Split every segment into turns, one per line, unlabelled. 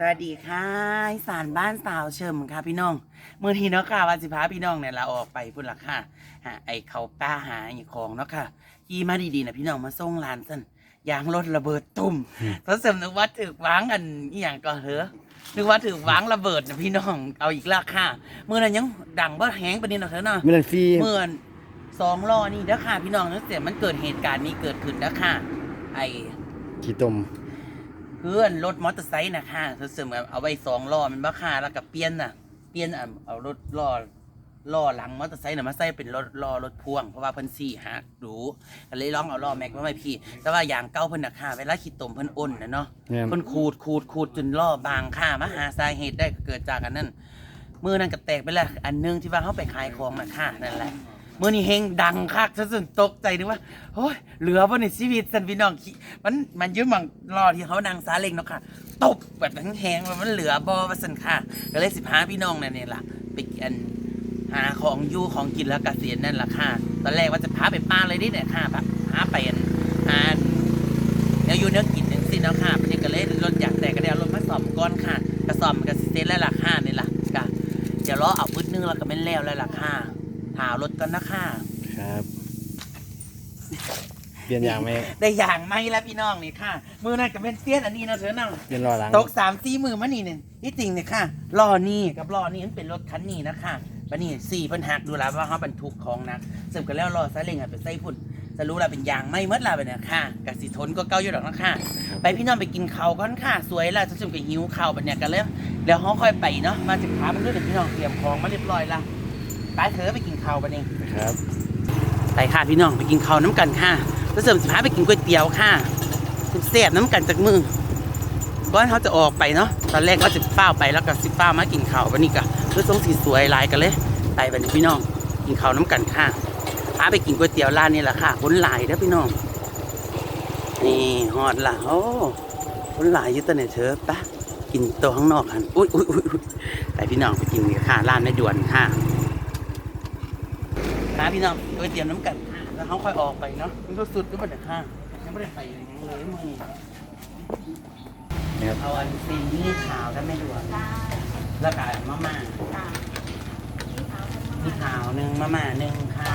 สวัสดีค่ะอีสารบ้านสาวเชิมค่ะพี่น้องเมื่อทีเนาะค่ะว่าสิพาพี่น้องเนี่ยเราออกไปพุ่นละค่ะหาไอเขาป้าหาอย่างของเนาะค่ะขี่มาดีๆนะพี่น้องมาส่งร้านสั่นยางรถระเบิดตุ่มทศเสริมนึกว่าถือวางอันอหย่างก็เหอะนึกว่าถือวางระเบิดนะพี่น้องเอาอีกและค่ะเมื่อนั้นยังดังว่าแห้งประเด็นเนาะเถอะเนาะ
ไม่ได้ฟรี
เมื่อสองล้อนี่เด้อค่ะพี่น้องตั้งแต่มันเกิดเหตุการณ์นี้เกิดขึ้นเด้อค่ะไอ
ขี้ตม
เพื่อนรถมอเตอร์ไซค์นะค่ะเธอเสริมเอาไว้สองล้อมันบ้าค่ะแล้วก็เปลี่ยนน่ะ เปลี่ยนอะเอารถล้อล้อหลังมอเตอร์ไซค์น่ะมาใส่เป็นรถล้อรถพ่วงเพราะว่าเพิ่นสี่หักดูก็เลยลองเอาล้อแม็กมาไว้พี่ แต่ว่าอย่างเก่าเพิ่นน่ะค่ะเวลาขีดตมเพิ่นอ้นนะเนาะ
เนี่ย
เพิ่นขูดขูดขูดจนล้อบางค่ะมาหาสาเหตุได้ก็เกิดจากอันนั้นมือนั้นก็แตกไปแล้วอันหนึงที่ว่าเขาไปขายของน่ะค่ะนั่นแหละ มือนี้เฮงดังคักฉันสุดตกใจนึกว่าโอ้ยเหลือบ่ในชีวิตสันพี่น้องขี้มันมันยืมมังรอที่เขานางซาเล้งเนาะค่ะ ตบแบบแห้งๆมันเหลือบอว่าสันค่ะก็เลยสิบห้าพี่น้องนั่นนี่ล่ะไปกินหาของอยู่ของกินแล้วกเกษียณนั่นล่ะค่ะ ตอนแรกว่าจะพาไปป้าเลยดิเนี่ยค่ะแบบหาไปอันหาเนื้ออยู่เนื้อกินหนึ่งสิเนาะค่ะเป็นก็เลยรถอยากแต่ก็ได้เอารถมาซ่อมก่อนค่ะกระซ่อมกับซิเซนแล้วล่ะค่ะนี่ล่ะก็เดี๋ยวรอเอาพื้นนึงแล้วก็ไม่นแล้วแล้วล่ะค่ะ หารถก่อนนะค่ะ
ครับ เปลี่ยนยางไหม
ได้อย่างไหมแล้วพี่น้องนี่ค่ะ มือนั่นก็เป็นเสี้ยนอันนี้เนาะเถอะเนาะ
เปลี่ยนล้อหลัง
ตกสามสี่มือมานี่เนี่ยที่จริงเนี่ยค่ะล้อนี่กับล้อนี่มันเป็นรถคันนี้นะคะบันนี่สี่เพิ่นหักดูแล้วว่าเขาบรรทุกของหนักเสริมกันแล้วล้อซาเล้งอะเป็นไส้พุ่นจะรู้แล้วเป็นยางไม่เมดละไปเนี่ยค่ะกสิทนก็เก่าอยู่ดอกนะค่ะ ไปพี่น้องไปกินข้าวก่อนค่ะ สวยแล้วจะจุ่มกับหิวข้าวบันเนี่ยกันเลยแล้วเขาค่อยไปเนาะมาถึงพามันด้วยเดี๋ยวพี่น้องเตรียมของมาเรียบร้อยละไปเถอะไปกินข้าวบันเอง
ครับ
ไปค่ะพี่น้องไปกินข้าวน้ำกันค่ะแล้วเสริมสิพาไปกินก๋วยเตี๋ยวค่ะเสียบน้ำกันจากมือก่อนเขาจะออกไปเนาะตอนแรกก็สิบเป้าไปแล้วก็สิบเป้ามากินข้าววันนี้ก็เพื่อทรงสีสวยหลายกันเลยไปไปพี่น้องกินข้าวน้ำกันค่ะพาไปกินก๋วยเตี๋ยวร้านนี้แหละค่ะคนหลายเด้อพี่น้องนี่ฮอดละโอ้คนหลายอยู่ตัวเนี่ยเธอปะกินตัวข้างนอกกันอุ้ยอุ้ยอุ้ยอุ๊ยไปพี่น้องไปกินกันค่ะร้านในด่วนค่ะหา พี่น้องก๋วยเตรียวน้ำกัน แล้วเขาค่อยออกไปเนาะมันก็สุดก็เป็นห้างยังไม่ได้ไปอย่างนั้นเลยมึง
นะครับ
เอาอันซีนี่ขาวกันไม่ด่วนแล้วก็มะม่ามีขาวหนึ่งมะม่าหนึ่งค่ะ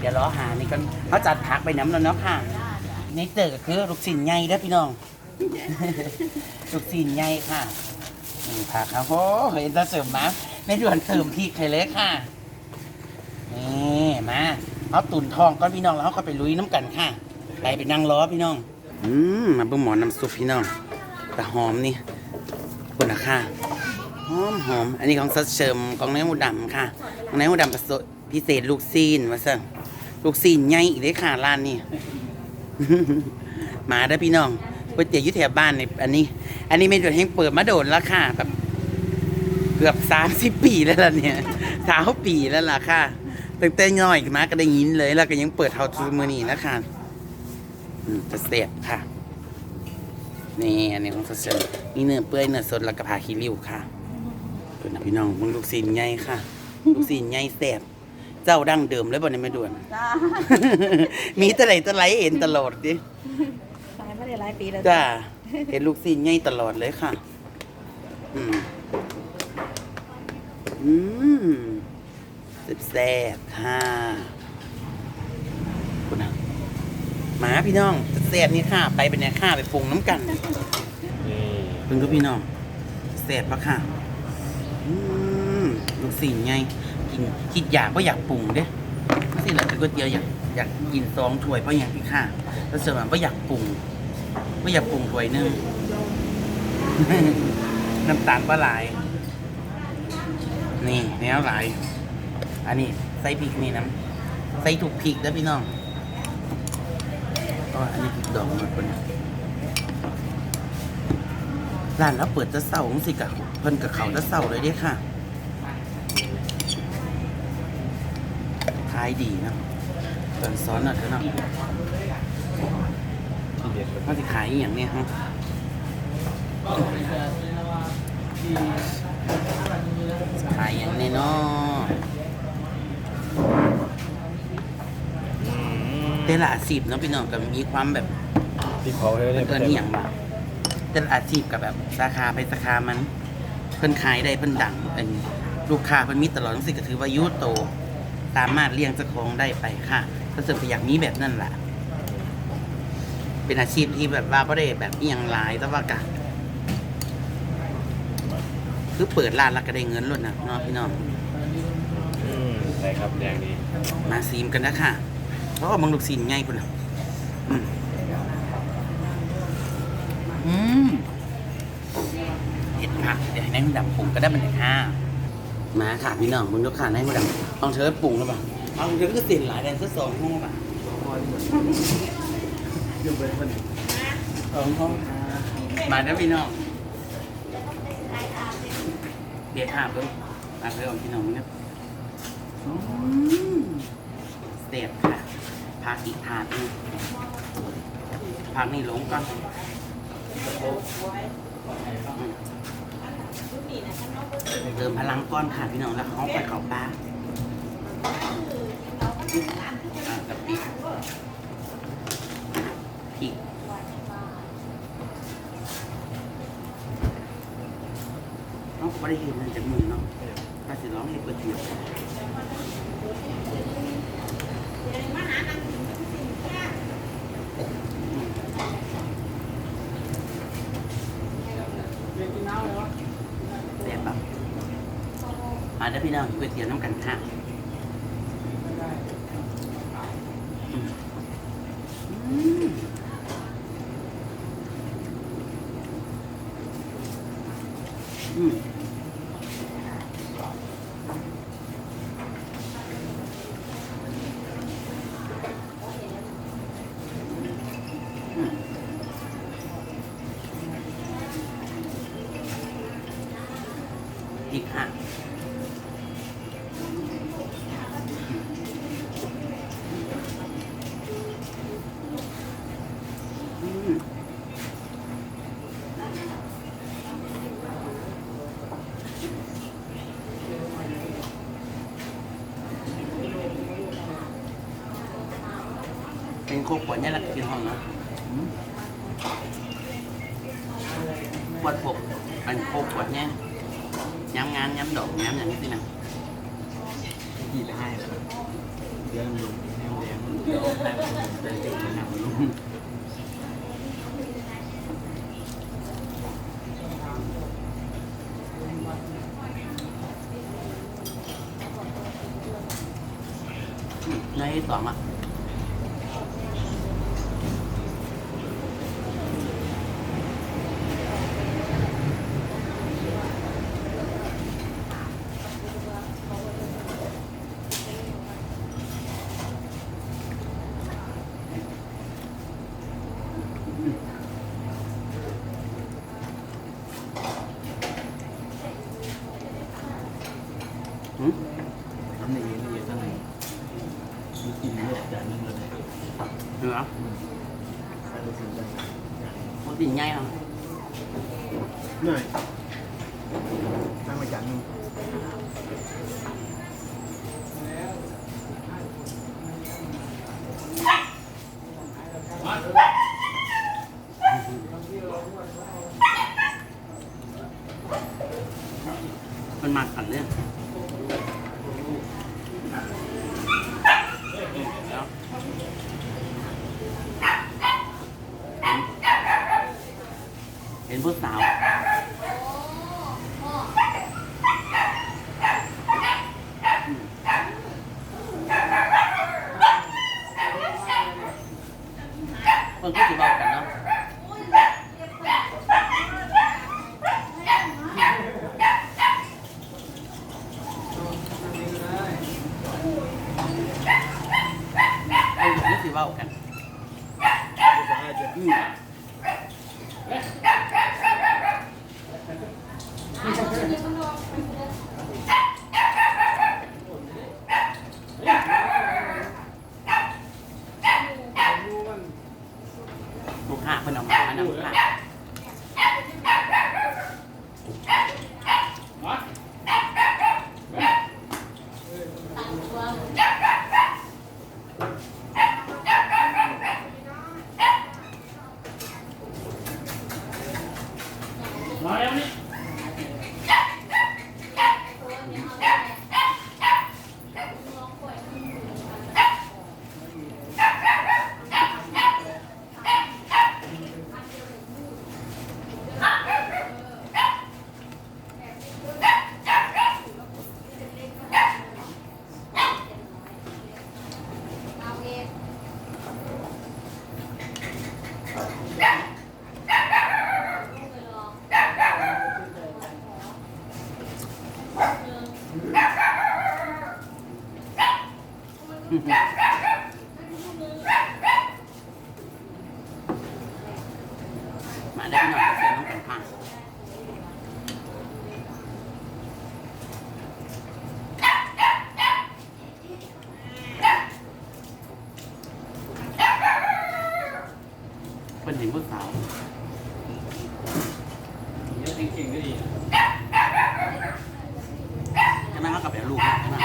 เดี๋ยวรอหานี่กันเขาจัดผักไปน้ำแล้วเนาะค่ะนี่เจอก็คือลูกศิลใหญ่เด้อพี่น้องลูกศิลใหญ่ค่ะนี่ผักครับโอ้เห็นจะเสริมมาไม่ด่วนเสริมพริกให้เลยค่ะ นี่มาเอาตุ่นทองก้อนพี่น้องแล้วเขาก็ไปลุยน้ำกันค่ะไปไปนั่งล้อพี่น้อง อืมมาเบิ่งหมอน้ำซุปพี่น้องแต่หอมนี่คุณนะค่ะหอมหอมอันนี้ของซัสเชิมของเนื้อหมูดำค่ะของเนื้อหมูดำผสมพิเศษลูกซีนว่าสั่งลูกซีนใหญ่อีกเลยค่ะร้านนี้มาได้พี่น้องก๋วยเตี๋ยวยุทธยาบ้านในอันนี้ อันนี้ไม่โดนแห้งเปิดมาโดนแล้วค่ะแบบเกือบสามสิบปีแล้วล่ะเนี่ยสาวปีแล้วล่ะค่ะ ตั้งแต่ย่อยมาก็ได้ยินเลย แล้วก็ยังเปิดเท่าทุกมือนี้นะคะอืมจะเสียบค่ะ นี่อันนี้ของสดๆนี่เนื้อเปื่อยเนื้อสดแล้วก็ผ่าขี้ริ้วค่ะเป็นนะพี่น้องมึงลูกซีนใหญ่ค่ะ ลูกซีนใหญ่แซ่บเจ้าดั้งเดิมเลยบ่เนี่ยไม่ด่วน
จ้า
มีแตะไหลตะไหลเห็นตลอดดิ
ตายมาได้หลายปีแล้ว
จ้าเห็นลูกซีนใหญ่ตลอดเลยค่ะ อืมอืม แซ่บๆค่ะคุณนะหมาพี่น้องแซ่บนี่ค่ะ ไปเป็นเนี่ยค่ะ ไปปรุงน้ำกัน
นี่
เพิ่งทุกพี่น้องแซ่บปะค่ะอืมลูกสิ่งไง กินคิดอยากก็อยากปรุงเด้ไม่ใช่เหรอแต่ก๋วยเตี๋ยวอยากอยากกินสองถ้วยเพราะอย่างที่ค่ะแล้วเสริมว่าอยากปรุงไม่อยากปรุงถ้วยหนึงน้ำตาลปลาหลายนี่แนวหลาย อันนี้ใส่พริกนี่น้ำใส่ถูกพริกแล้วพี่น้องอ๋ออันนี้พริกดองหมดคนนี้ร้านเราเปิดจะเศร้าของสิกะเพิ่นกับเขาจะเศร้าเลยเด้ค่ะขายดีนะตอนซ้อนอะเธอเนาะ
เด็ดเลย
เขาสิขายอย่างเนี้ยฮะขายอย่างนี้เนาะ แต่ละอาชีพเนาะพี่น้องก็มีความแบบ
พริกเผาให้
เอิ
ได้
นเอินอหย่างบ้างแต่ละอาชีพกับแบบสาขาไปสาขามัน เพิ่นขายได้เพิ่นดังเป็นลูกค้าเพิ่นมีตลอดทั้งสิ้นก็ถือว่าอยุโต สามารถเลี้ยงเจ้าของได้ไปค่ะถ้าเสริมอยากมีแบบนั้นล่ะ เป็นอาชีพที่แบบว่าบ่ได้แบบอหย่างหลายแต่ว่ากะคือเปิดร้านแล้วก็ได้เงินล้นนะเนาะพี่น้อง
อืมใช่ครับแดงนี้
มาซีมกันนะค่ะ เพราะว่าบางลูกซีนง่ายพุ่นนะอืมเห็ดผักเดี๋ยวให้นายมันดำปรุงก็ได้มันเลยค่ะมาค่ะพี่น้องมึงยกขาให้มันดำลองเธอปรุงแล้วป่ะเอาเธอก็สินหลายแดนซะสองห้องป่ะสองห้องมาเด้อพี่น้องเดี๋ยวถาเพิ่มมาเพิ่มพี่น้องนะอืมสเต็ปค่ะ พักอีกถานึงพักนี่ลงก่อนเติมพลังก้อนค่ะพี่น้องแล้วเขาไปเขาปลากับพริกพริกเขาไม่ได้เห็นมันจากมือเนาะถ้าสิร้องเห็นก๋วยเตี๋ยว เด็ดแบบ มาได้อพี่น้องก๋วยเตี๋ยวน้ำกันค่ะ กขวดเนี่ยแหละกินห้องเนาะอืมขวดหกเป็นโคกขวดเนี่ยย้ำงานย้ำดอกย้ำอย่างนี้สินะ
กี่ได้ครับเรื่องลงแนวแดงเดี๋ยวแนวเป็นจุดแนวลง
ในสองอะอืม
ทำในเย็นเย็นตั้งไหนมีกินเลือดจานนึงเลย
เหนือ
ใส่ลูกชิ้นได้
ปกติง่ายเหรอ
หน่อยตั้งไปจานนึง
มันมาขันเรื่องแล้วเห็นผู้สาว เพิ่งก็จะบอกกันเน ลูกค้าเพิ่นออก
มาอันนั้นค่า
มาได้หน่อยเสียน้องกันค่ะเป็นเห็นผู้สาว
เยอะจริงๆก็ดี
ใช่ไหมเขากลับไปเอาลูกนะใช่ไหม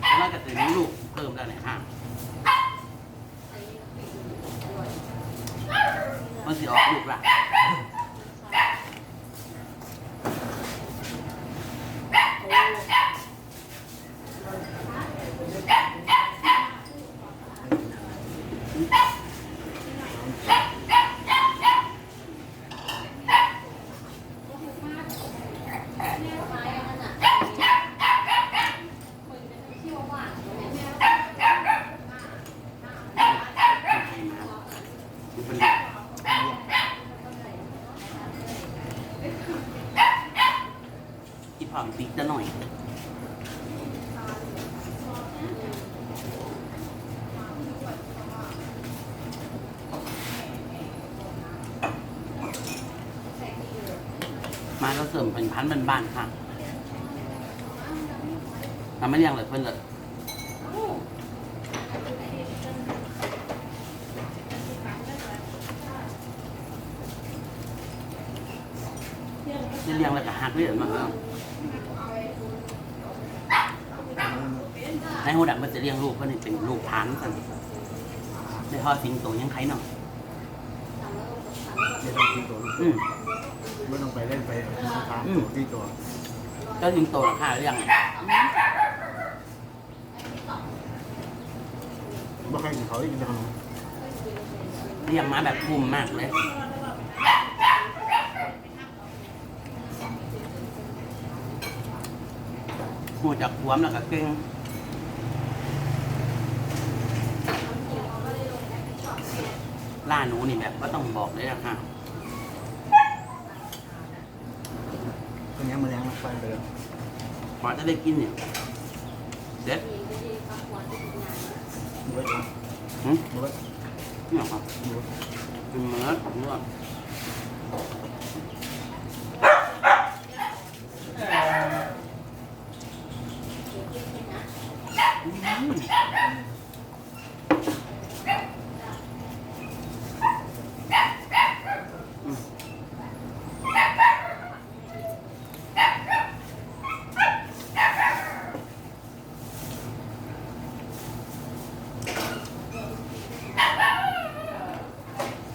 แล้วเราจะตื่นนี้ลูกเพิ่มแล้วเนี่ยค่ะมันสิออกลูกละ อีผ่องติ๊กจะหน่อย มา ก็เสริมเป็นพันธุ์บ้านค่ะทำไม่เรียงเลยเพื่อนเลยเลี้ยงอะไรกับฮักเรื่องมาครับในหูดักมันจะเลี้ยงลูกเพื่อนนี่เป็นลูกทานกันในพ่อสิงโตยังไข่หน่อย
ไม่ต้องที่ตัว
อืม
ไม่ต้องไปเล่นไปทาง
อืม
ที่ตัว
ก็สิงโตราคาเรื่อง
ไม่ให้เขาอีกจะขนม
เลี้ยงมาแบบคุ้มมากเลยหูจากหวมแล้วก็เก่งล่าหนูนี่แบบก็ต้องบอกเลยนะค่ะ
คนนี้มาแรงนั กไฟไปแล้ว
พอจะได้กินเนี่ยเด็ด
ดูไว้
หืม
ดูไว้
เนี่ยครับ
ดูไว้
กินเมือดเนื้ออื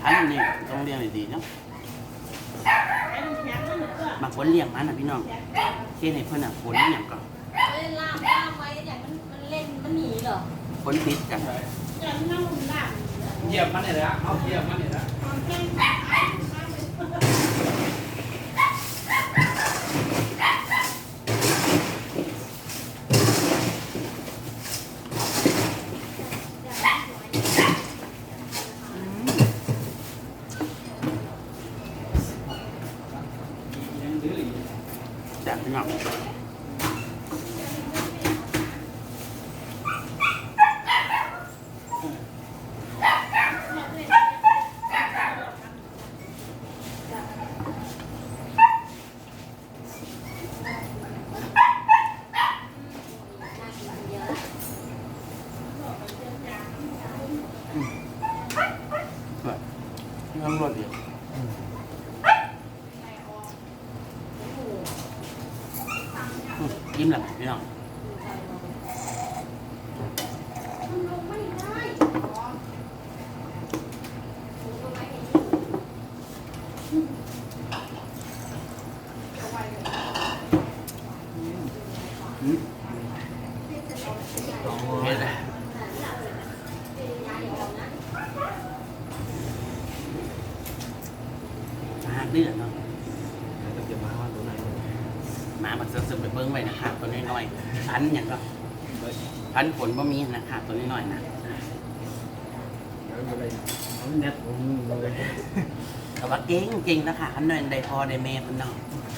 อันนี้ต้องเลี้ยงดีๆเนาะบางคนเลี้ยงมันนะพี่น้องเช่นในเพื่อนอะผลอย่างก่อน
เล่นล่ามล่ามไว้อย่างมันมันเล่นมันหนีเหรอ
ผลติดกัน
เหยียบมันเนี่ยนะเขาเหยียบมันเนี่ยนะ
จากพี่น้องแบบที่ข้างรถ เดียวอืมยิ้ มหลังพี่น้องอืม
สอง
เฮ็ดเลยหาเดือดเนาะ
จะเก็บมาว่าตัวไหน
หมามั นเสริมไปเบิ้งไว้นะครับตัวน้อยๆพันอย่างก็พันผลบ่มีนะครับตัวน้อยๆนะ
เดี๋ยวอะไรเขาเน็ตผมเลย
แต่ว่าเก่งเก่งนะคะอันนั้นได้พอได้เมย์เพิ่นเนาะ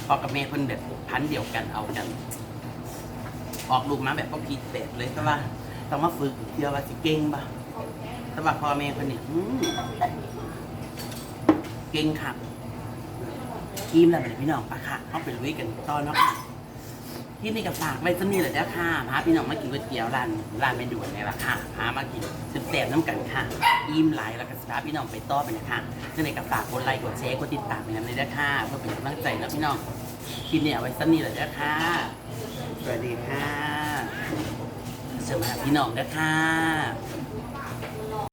พอกับเมย์เพิ่นแบบพันธุ์เดียวกันเอากัน ออกลูกมาแบบก็ผิดแบบเลยแต่ว่าต้องมาฝึกเที่ยวว่าสิเก่งปะแต่ว่าพอเมย์เพิ่นเนี่ยอืมเก่งค่ะทีมแล้วแบบพี่น้องปะค่ะเขาไปลุยกันต่อเนาะค่ะ ที่นี่กับฝากไว้สนี่แหละเด้อค่ะพาพี่น้องมากินก๋วยเตี๋ยวร้านร้านไม่ด่วนในราคาพามากินแสบน้ำกันค่ะอิ่มหลายแล้วก็สพาพี่น้องไปต่อไปนะคะจะในกับฝากกดไลค์กดแชร์กดติดตามไปนำเลยนะค่ะเพื่อเป็นกำลังใจนะพี่น้องคลิปนี้เอาไว้สนี่แหละเด้อค่ะสวัสดีค่ะสวัสดีพี่น้องเด้อค่ะ